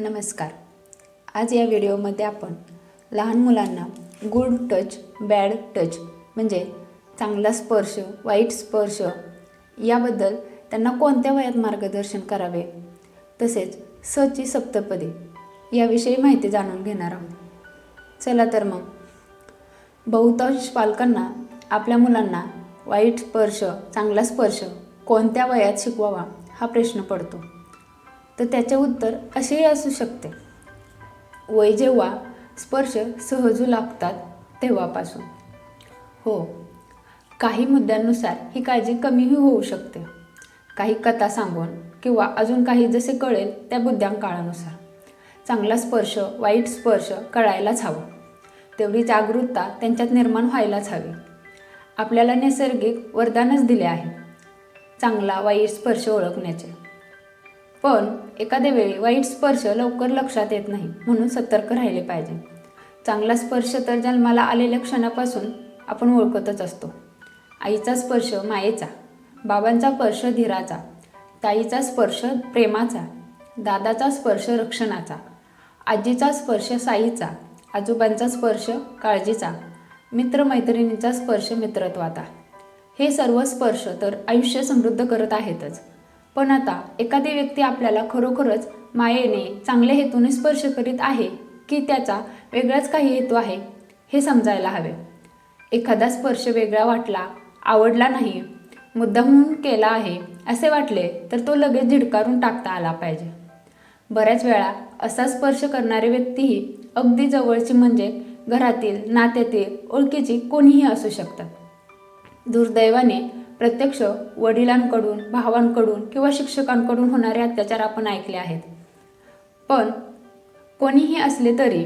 नमस्कार. आज या व्हिडिओमध्ये आपण लहान मुलांना गुड टच बॅड टच म्हणजे चांगला स्पर्श वाईट स्पर्श याबद्दल त्यांना कोणत्या वयात मार्गदर्शन करावे? तसेच सची सप्तपदी याविषयी माहिती जाणून घेणार आहोत. चला तर मग. बहुतांश पालकांना आपल्या मुलांना वाईट स्पर्श चांगला स्पर्श कोणत्या वयात शिकवावा हा प्रश्न पडतो. तर त्याचे उत्तर असेही असू शकते. वय जेव्हा स्पर्श सहजू लागतात तेव्हापासून. हो काही मुद्द्यांनुसार ही काळजी कमीही होऊ शकते. काही कथा सांगून किंवा अजून काही जसे कळेल त्या बुद्ध्यांकाळानुसार. चांगला स्पर्श वाईट स्पर्श कळायलाच हवा. तेवढी जागरूकता त्यांच्यात निर्माण व्हायलाच हवी. आपल्याला नैसर्गिक वरदानच दिले आहे. चांगला वाईट स्पर्श ओळखण्याचे. पण एखाद्या वेळी वाईट स्पर्श लवकर लक्षात येत नाही म्हणून सतर्क राहिले पाहिजे. चांगला स्पर्श तर जन्माला आलेल्या क्षणापासून आपण ओळखतच असतो. आईचा स्पर्श मायेचा बाबांचा स्पर्श धीराचा ताईचा स्पर्श प्रेमाचा दादाचा स्पर्श रक्षणाचा आजीचा स्पर्श साईचा आजोबांचा स्पर्श काळजीचा मित्रमैत्रिणीचा स्पर्श मित्रत्वाचा. हे सर्व स्पर्श तर आयुष्य समृद्ध करत आहेतच. पण आता एखादी व्यक्ती आपल्याला खरोखरच मायेने चांगल्या हेतूने स्पर्श करीत आहे की त्याचा वेगळाच काही हेतू आहे हे समजायला हवे. एखादा स्पर्श वेगळा वाटला आवडला नाही मुद्दामून केला आहे असे वाटले तर तो लगेच झिडकारून टाकता आला पाहिजे. बऱ्याच वेळा असा स्पर्श करणारी व्यक्तीही अगदी जवळची म्हणजे घरातील नात्यातील ओळखीची कोणीही असू शकतात. दुर्दैवाने प्रत्यक्ष वडिलांकडून भावांकडून किंवा शिक्षकांकडून होणारे अत्याचार आपण ऐकले आहेत. पण कोणीही असले तरी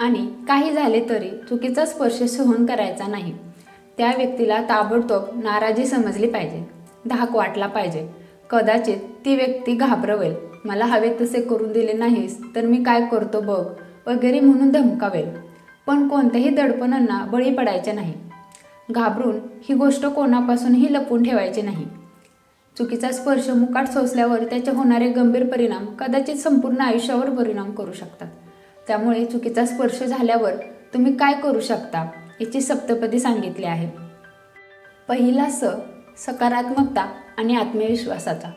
आणि काही झाले तरी चुकीचा स्पर्श सहन करायचा नाही. त्या व्यक्तीला ताबडतोब नाराजी समजली पाहिजे धाक वाटला पाहिजे. कदाचित ती व्यक्ती घाबरवेल. मला हवे तसे करून दिले नाहीस तर मी काय करतो बघ वगैरे म्हणून धमकावेल. पण कोणत्याही दडपणांना बळी पडायचे नाही. घाबरून ही गोष्ट कोणापासूनही लपून ठेवायची नाही. चुकीचा स्पर्श मुकाट सोसल्यावर त्याचे होणारे गंभीर परिणाम कदाचित संपूर्ण आयुष्यावर परिणाम करू शकतात. त्यामुळे चुकीचा स्पर्श झाल्यावर तुम्ही काय करू शकता याची सप्तपदी सांगितली आहे. पहिला स सकारात्मकता आणि आत्मविश्वासाचा.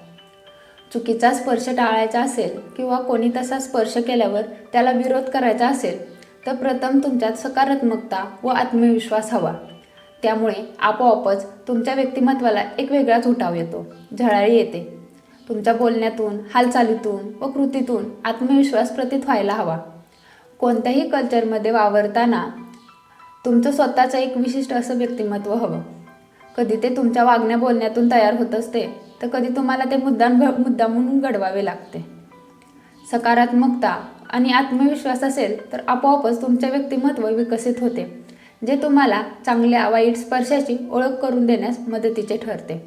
चुकीचा स्पर्श टाळायचा असेल किंवा कोणी तसा स्पर्श केल्यावर त्याला विरोध करायचा असेल तर प्रथम तुमच्यात सकारात्मकता व आत्मविश्वास हवा. त्यामुळे आपोआपच तुमच्या व्यक्तिमत्वाला एक वेगळाच उठाव येतो. झळाळी येते. तुमच्या बोलण्यातून हालचालीतून व कृतीतून आत्मविश्वास प्रतीत व्हायला हवा. कोणत्याही कल्चरमध्ये वावरताना तुमचं स्वतःचं एक विशिष्ट असं व्यक्तिमत्व हवं. कधी ते तुमच्या वागण्या बोलण्यातून तयार होत असते तर कधी तुम्हाला ते मुद्दाम घ मुद्दा म्हणून घडवावे लागते. सकारात्मकता आणि आत्मविश्वास असेल तर आपोआपच तुमचे व्यक्तिमत्व विकसित होते. जे तुम्हाला चांगल्या वाईट स्पर्शाची ओळख करून देण्यास मदतीचे ठरते.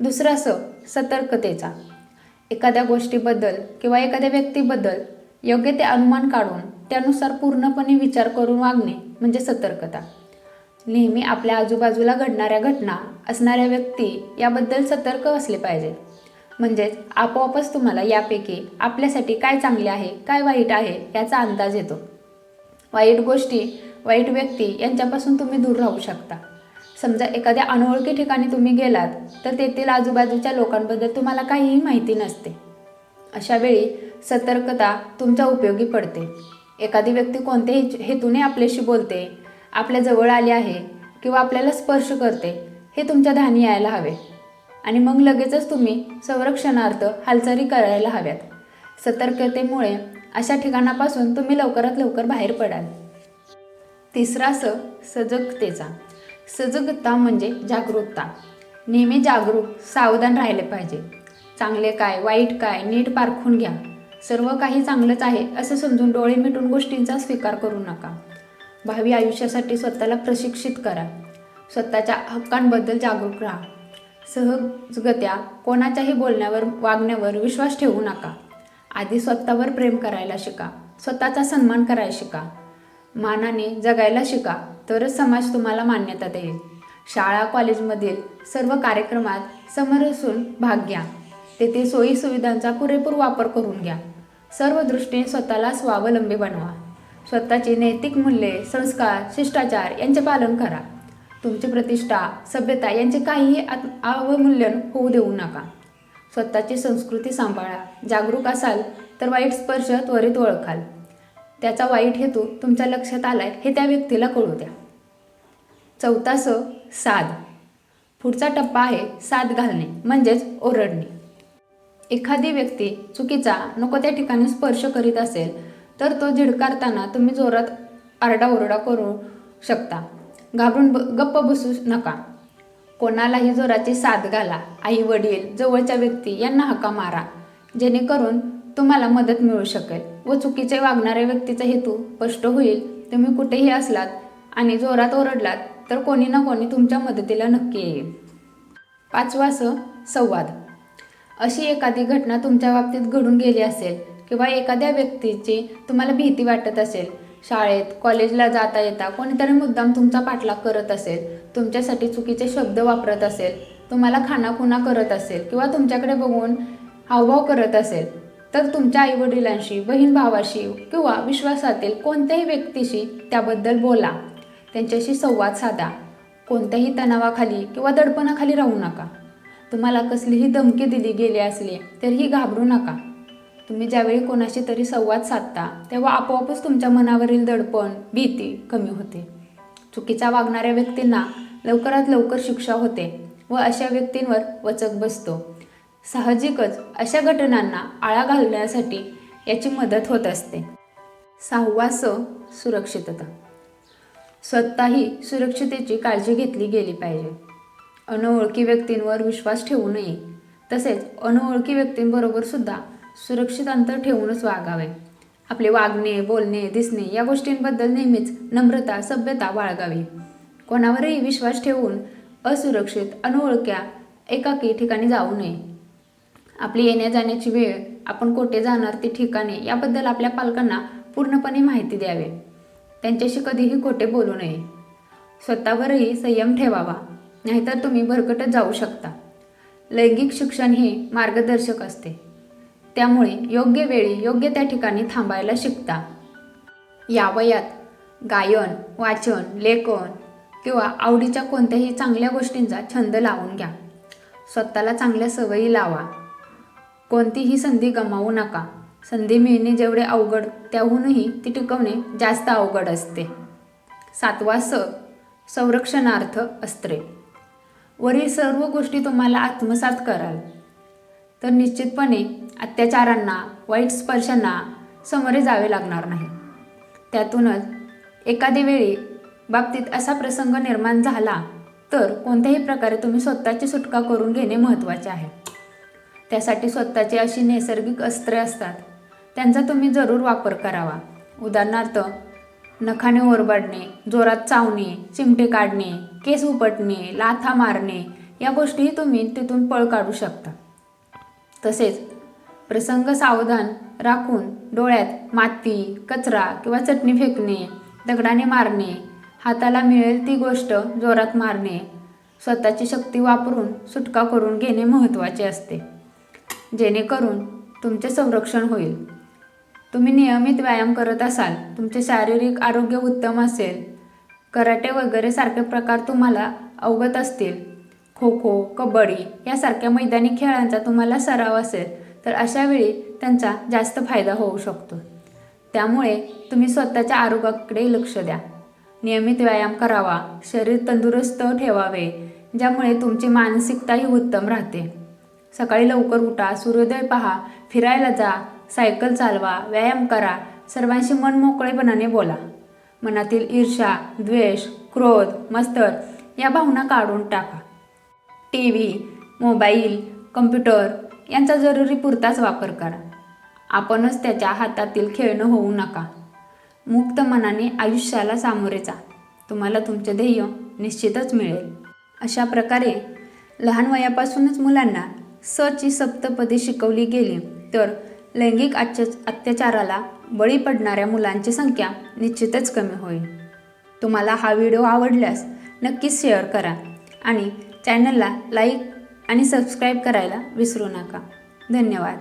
दुसरं असं सतर्कतेचा. एखाद्या गोष्टीबद्दल किंवा एखाद्या व्यक्तीबद्दल योग्य ते अनुमान काढून त्यानुसार पूर्णपणे विचार करून वागणे म्हणजे सतर्कता. नेहमी आपल्या आजूबाजूला घडणाऱ्या घटना असणाऱ्या व्यक्ती याबद्दल सतर्क असले पाहिजे. म्हणजेच आपोआपच तुम्हाला यापैकी आपल्यासाठी काय चांगले आहे काय वाईट आहे याचा अंदाज येतो. वाईट गोष्टी वाईट व्यक्ती यांच्यापासून तुम्ही दूर राहू शकता. समजा एखाद्या अनोळखी ठिकाणी तुम्ही गेलात तर तेथील आजूबाजूच्या लोकांबद्दल तुम्हाला काहीही माहिती नसते. अशा वेळी सतर्कता तुमच्या उपयोगी पडते. एखादी व्यक्ती कोणत्याही हेतूने आपल्याशी बोलते आपल्या जवळ आली आहे किंवा आपल्याला स्पर्श करते हे तुमच्या ध्यानी यायला हवे. आणि मग लगेचच तुम्ही संरक्षणार्थ हालचाली करायला हव्यात. सतर्कतेमुळे अशा ठिकाणापासून तुम्ही लवकरात लवकर बाहेर पडाल. तिसरा स सजगतेचा. सजगता म्हणजे जागरूकता. नेहमी जागरूक सावधान राहिले पाहिजे. चांगले काय वाईट काय नीट पारखून घ्या. सर्व काही चांगलंच आहे असं समजून डोळे मिटून गोष्टींचा स्वीकार करू नका. भावी आयुष्यासाठी स्वतःला प्रशिक्षित करा. स्वतःच्या हक्कांबद्दल जागरूक राहा. सहजगत्या कोणाच्याही बोलण्यावर वागण्यावर विश्वास ठेवू नका. आधी स्वतःवर प्रेम करायला शिका. स्वतःचा सन्मान करायला शिका. मानाने जगायला शिका तरच समाज तुम्हाला मान्यता देईल. शाळा कॉलेजमधील सर्व कार्यक्रमात समरसून भाग घ्या. तेथे सोयीसुविधांचा पुरेपूर वापर करून घ्या. सर्व दृष्टीने स्वतःला स्वावलंबी बनवा. स्वतःची नैतिक मूल्ये संस्कार शिष्टाचार यांचे पालन करा. तुमची प्रतिष्ठा सभ्यता यांचे काहीही अवमूल्यन होऊ देऊ नका. स्वतःची संस्कृती सांभाळा. जागरूक असाल तर वाईट स्पर्श त्वरित ओळखाल. त्याचा वाईट हेतू तुमच्या लक्षात आलाय हे त्या व्यक्तीला कळू द्या. चौथा स साध. पुढचा टप्पा आहे साद घालणे म्हणजेच ओरडणे. एखादी व्यक्ती चुकीचा नको त्या ठिकाणी स्पर्श करीत असेल तर तो झिडकारताना तुम्ही जोरात आरडाओरडा करू शकता. घाबरून ब गप्प बसू नका. कोणालाही जोराची साथ घाला. आई वडील जवळच्या व्यक्ती यांना हका मारा. जेणेकरून तुम्हाला मदत मिळू शकेल व चुकीचे वागणाऱ्या व्यक्तीचा हेतू स्पष्ट होईल. तुम्ही कुठेही असलात आणि जोरात ओरडलात तर कोणी ना कोणी तुमच्या मदतीला नक्की येईल. पाचवा स संवाद. अशी एखादी घटना तुमच्या बाबतीत घडून गेली असेल किंवा एखाद्या व्यक्तीची तुम्हाला भीती वाटत असेल शाळेत कॉलेजला जाता येता कोणीतरी मुद्दाम तुमचा पाठलाग करत असेल तुमच्यासाठी चुकीचे शब्द वापरत असेल तुम्हाला खानाखुणा करत असेल किंवा तुमच्याकडे बघून हावभाव करत असेल तर तुमच्या आईवडिलांशी बहीण भावाशी किंवा विश्वासातील कोणत्याही व्यक्तीशी त्याबद्दल बोला. त्यांच्याशी संवाद साधा. कोणत्याही तणावाखाली किंवा दडपणाखाली राहू नका. तुम्हाला कसलीही धमकी दिली गेली असली तरीही घाबरू नका. तुम्ही ज्यावेळी कोणाशी तरी संवाद साधता तेव्हा आपोआपच तुमच्या मनावरील दडपण भीती कमी होते. चुकीचा वागणाऱ्या व्यक्तींना लवकरात लवकर शिक्षा होते व अशा व्यक्तींवर वचक बसतो. साहजिकच अशा घटनांना आळा घालण्यासाठी याची मदत होत असते. सहावा स सुरक्षितता. स्वतःही सुरक्षितेची काळजी घेतली गेली पाहिजे. अनोळखी व्यक्तींवर विश्वास ठेवू नये. तसेच अनोळखी व्यक्तींबरोबर सुद्धा सुरक्षित अंतर ठेवूनच वागावे. आपले वागणे बोलणे दिसणे या गोष्टींबद्दल नेहमीच नम्रता सभ्यता बाळगावी. कोणावरही विश्वास ठेवून असुरक्षित अनोळख्या एकाकी ठिकाणी जाऊ नये. आपली येण्या जाण्याची वेळ आपण कोठे जाणार ती ठिकाणे याबद्दल आपल्या पालकांना पूर्णपणे माहिती द्यावी. त्यांच्याशी कधीही खोटे बोलू नये. स्वतःवरही संयम ठेवावा नाहीतर तुम्ही भरकटत जाऊ शकता. लैंगिक शिक्षण हे मार्गदर्शक असते. त्यामुळे योग्य वेळी योग्य त्या ठिकाणी थांबायला शिकता. या वयात गायन वाचन लेखन किंवा आवडीच्या कोणत्याही चांगल्या गोष्टींचा छंद लावून घ्या. स्वतःला चांगल्या सवयी लावा. कोणतीही संधी गमावू नका. संधी मिळणे जेवढे अवघड त्याहूनही ती टिकवणे जास्त अवघड असते. सातवा स संरक्षणार्थ अस्त्रे. वरील सर्व गोष्टी तुम्हाला आत्मसात कराल. तर निश्चितपणे अत्याचारांना वाईट स्पर्शांना सामोरे जावे लागणार नाही. त्यातूनच एखादी वेळी बाबतीत असा प्रसंग निर्माण झाला तर कोणत्याही प्रकारे तुम्ही स्वतःची सुटका करून घेणे महत्त्वाचे आहे. त्यासाठी स्वतःची अशी नैसर्गिक अस्त्रे असतात. त्यांचा तुम्ही जरूर वापर करावा. उदाहरणार्थ नखाने ओरबाडणे जोरात चावणे चिमटे काढणे केस उपटणे लाथा मारणे या गोष्टीही तुम्ही तिथून पळ काढू शकता. तसेच प्रसंग सावधान राखून डोळ्यात माती कचरा किंवा चटणी फेकणे दगडाने मारणे हाताला मिळेल ती गोष्ट जोरात मारणे स्वतःची शक्ती वापरून सुटका करून घेणे महत्त्वाचे असते. जेणेकरून तुमचे संरक्षण होईल. तुम्ही नियमित व्यायाम करत असाल तुमचे शारीरिक आरोग्य उत्तम असेल कराटे वगैरे सारखे प्रकार तुम्हाला अवगत असतील. खो खो कबड्डी यासारख्या मैदानी खेळांचा तुम्हाला सराव असेल तर अशावेळी त्यांचा जास्त फायदा होऊ शकतो. त्यामुळे तुम्ही स्वतःच्या आरोग्याकडे लक्ष द्या. नियमित व्यायाम करावा शरीर तंदुरुस्त ठेवावे ज्यामुळे तुमची मानसिकताही उत्तम राहते. सकाळी लवकर उठा सूर्योदय पहा फिरायला जा सायकल चालवा व्यायाम करा सर्वांशी मन मोकळेपणाने बोला. मनातील ईर्षा द्वेष क्रोध मस्तर या भावना काढून टाका. टी व्ही मोबाईल कम्प्युटर यांचा जरुरी पुरताच वापर करा. आपणच त्याच्या हातातील खेळणं होऊ नका. मुक्त मनाने आयुष्याला सामोरे जा. तुम्हाला तुमचे ध्येय निश्चितच मिळेल. अशा प्रकारे लहान वयापासूनच मुलांना सची सप्तपदी शिकवली गेली. तर लैंगिक अत्या अत्याचाराला बळी पडणाऱ्या मुलांची संख्या निश्चितच कमी होईल. तुम्हाला हा व्हिडिओ आवडल्यास नक्कीच शेअर करा आणि चॅनलला लाईक आणि सबस्क्राईब करायला विसरू नका. धन्यवाद.